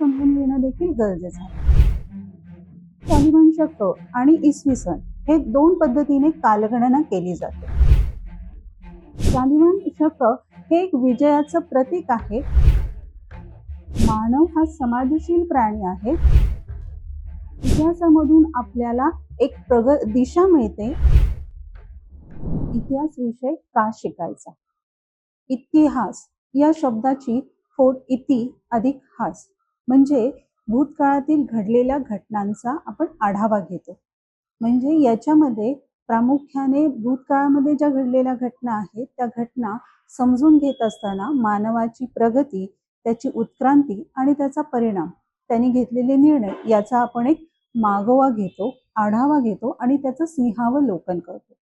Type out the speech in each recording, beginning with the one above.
समजून घेणं देखील गरजेचं आहे. तालिबान शक आणि इसवी सन हे दोन पद्धतीने कालगणना केली जाते. तालिबान शक हे एक विजयाचं प्रतीक आहे. मानव हा समाजशील प्राणी आहे. इतिहासामधून आपल्याला एक प्रग दिशा मिळते. इतिहास विषय का शिकायचा? इतिहास या शब्दाची फोड इति अधिक हास. म्हणजे भूतकाळातील घडलेल्या घटनांचा आपण आढावा घेतो. म्हणजे याच्यामध्ये प्रामुख्याने भूतकाळामध्ये ज्या घडलेल्या घटना आहेत त्या घटना समजून घेत असताना मानवाची प्रगती त्याची उत्क्रांती आणि त्याचा परिणाम त्यांनी घेतलेले निर्णय याचा आपण एक मागोवा घेतो आढावा घेतो आणि त्याचं सिंहावलोकन करतो.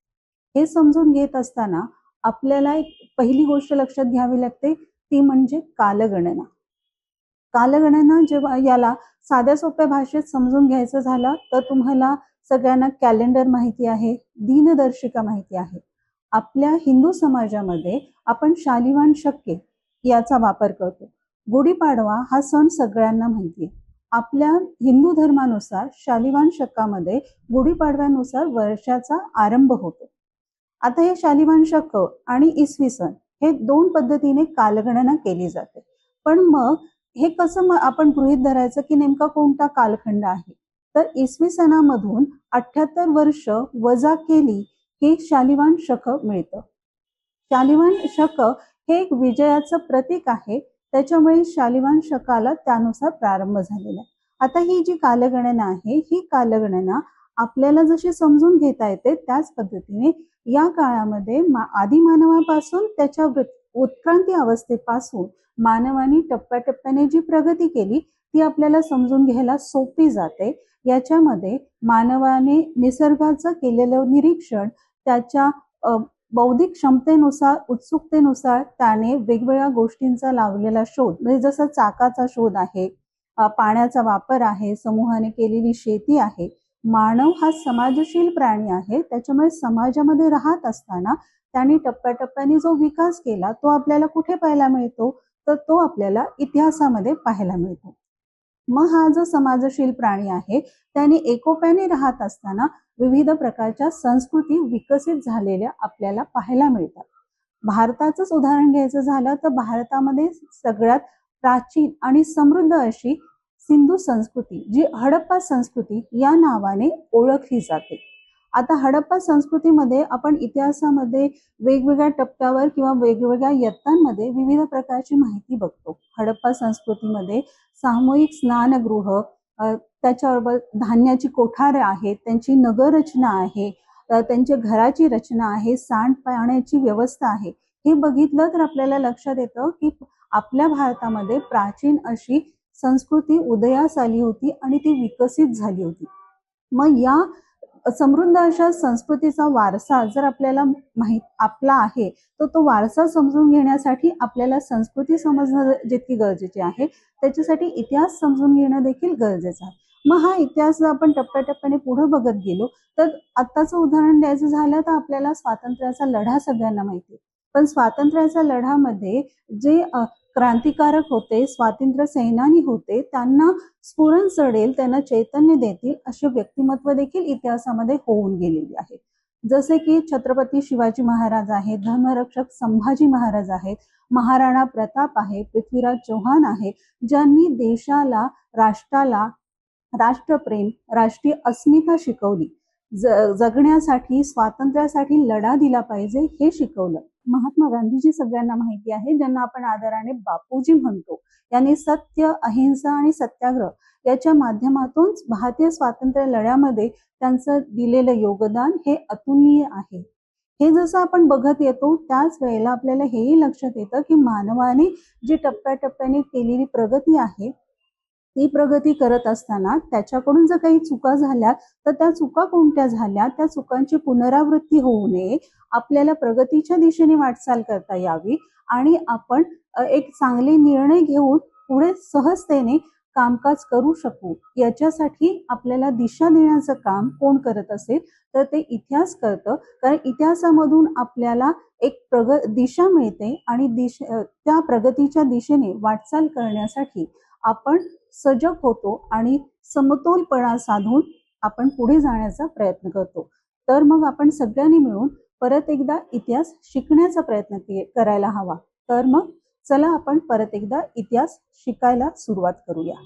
हे समजून घेत असताना आपल्याला एक पहिली गोष्ट लक्षात घ्यावी लागते ती म्हणजे कालगणना. कालगणना जेव्हा याला साध्या सोप्या भाषेत समजून घ्यायचं झालं तर तुम्हाला सगळ्यांना कॅलेंडर माहिती आहे दिनदर्शिका माहिती आहे. आपल्या हिंदू समाजामध्ये आपण शालिवान शक्य याचा वापर करतो. गुढीपाडवा हा सण सगळ्यांना माहिती आहे. आपल्या हिंदू धर्मानुसार शालिवान शकामध्ये गुढीपाडव्यानुसार वर्षाचा आरंभ होतो. आता हे शालिवान शक आणि इसवी सन हे दोन पद्धतीने कालगणना केली जाते. पण मग हे कसं आपण गृहित धरायचं की नेमका कोणता कालखंड आहे? तर इसवी सणामधून अठ्याहत्तर वर्ष वजा केली की शालिवान शक मिळतं. शालिवान शक हे एक विजयाचं प्रतीक आहे. त्याच्यामुळे शालिवान शकाला त्यानुसार प्रारंभ झालेला आहे. आता ही जी कालगणना आहे ही कालगणना आपल्याला जशी समजून घेता येते त्याच पद्धतीने या काळामध्ये आदिमानवापासून त्याच्या उत्क्रांती अवस्थेपासून मानवाने टप्प्याटप्प्याने जी प्रगती केली ती आपल्याला समजून घ्यायला सोपी जाते. याच्यामध्ये मानवाने निसर्गाचं केलेलं निरीक्षण त्याच्या बौद्धिक क्षमतेनुसार उत्सुकतेनुसार त्याने वेगवेगळ्या गोष्टींचा लावलेला शोध. म्हणजे जसं चाकाचा शोध आहे पाण्याचा वापर आहे समूहाने केलेली शेती आहे. मानव हा समाजशील प्राणी आहे त्याच्यामुळे समाजामध्ये राहत असताना त्यांनी टप्प्याटप्प्याने जो विकास केला तो आपल्याला कुठे पाहायला मिळतो? तर तो आपल्याला इतिहासामध्ये पाहायला मिळतो. मग हा जो समाजशील प्राणी आहे त्याने एकोप्याने राहत असताना विविध प्रकारच्या संस्कृती विकसित झालेल्या आपल्याला पाहायला मिळतात. भारताचंच उदाहरण घ्यायचं झालं तर भारतामध्ये सगळ्यात प्राचीन आणि समृद्ध अशी सिंधू संस्कृती जी हडप्पा संस्कृती या नावाने ओळखली जाते. आता हडप्पा संस्कृतीमध्ये आपण इतिहासामध्ये वेगवेगळ्या टप्प्यावर किंवा वेगवेगळ्या यत्तांमध्ये विविध प्रकारची माहिती बघतो. हडप्पा संस्कृतीमध्ये सामूहिक स्नानगृह त्याच्याबरोबर धान्याची कोठारे आहेत त्यांची नगररचना आहे त्यांच्या घराची रचना आहे सांडपाण्याची व्यवस्था आहे. हे बघितलं तर आपल्याला लक्षात येतं की आपल्या भारतामध्ये प्राचीन अशी संस्कृती उदयास आली होती आणि ती विकसित झाली होती. मग या समृद्ध अशा संस्कृतीचा वारसा जर आपल्याला माहीत आपला आहे तर तो वारसा समजून घेण्यासाठी आपल्याला संस्कृती समजणं जितकी गरजेची आहे त्याच्यासाठी इतिहास समजून घेणं देखील गरजेचं आहे. मग हा इतिहास जर आपण टप्प्याटप्प्याने पुढे बघत गेलो तर आत्ताचं उदाहरण द्यायचं झालं तर आपल्याला स्वातंत्र्याचा लढा सगळ्यांना माहिती पण स्वातंत्र्याच्या लढ्यामध्ये जे क्रांतिकारक होते स्वातंत्र्य सेनानी होते त्यांना स्फुरण चढेल त्यांना चैतन्य देतील असे व्यक्तिमत्व देखील इतिहासामध्ये होऊन गेलेली आहे. जसे की छत्रपती शिवाजी महाराज आहेत धर्मरक्षक संभाजी महाराज आहेत महाराणा प्रताप आहे पृथ्वीराज चौहान आहे ज्यांनी देशाला राष्ट्राला राष्ट्रप्रेम राष्ट्रीय अस्मिता शिकवली. ज जगण्यासाठी स्वातंत्र्यासाठी लढा दिला पाहिजे हे शिकवलं. महात्मा गांधीजी सगळ्यांना माहिती आहे ज्यांना आपण आदराने बापूजी म्हणतो. यांनी सत्य अहिंसा आणि सत्याग्रह याच्या माध्यमातून भारतीय स्वातंत्र्य लढ्यामध्ये त्यांचं दिलेलं योगदान हे अतुलनीय आहे. हे जसं आपण बघत येतो त्याच वेळेला आपल्याला हेही लक्षात येतं की मानवाने जी टप्प्याटप्प्याने केलेली प्रगती आहे ती प्रगती करत असताना त्याच्याकडून जर काही चुका झाल्या तर त्या चुका कोणत्या झाल्या? त्या चुकांची पुनरावृत्ती होऊ नये. आपल्याला प्रगतीच्या दिशेने वाटचाल करता यावी आणि आपण एक चांगले निर्णय घेऊन पुढे सहजतेने कामकाज करू शकू. याच्यासाठी आपल्याला दिशा देण्याचं काम कोण करत असेल तर ते इतिहास करतं. कारण इतिहासामधून आपल्याला एक प्रग दिशा मिळते आणि दिश त्या प्रगतीच्या दिशेने वाटचाल करण्यासाठी आपण सजग होतो आणि समतोलपणा साधून आपण पुढे जाण्याचा प्रयत्न करतो. तर मग आपण सगळ्यांनी मिळून परत एकदा इतिहास शिकण्याचा प्रयत्न करायला हवा. तर मग चला आपण परत एकदा इतिहास शिकायला सुरुवात करूया.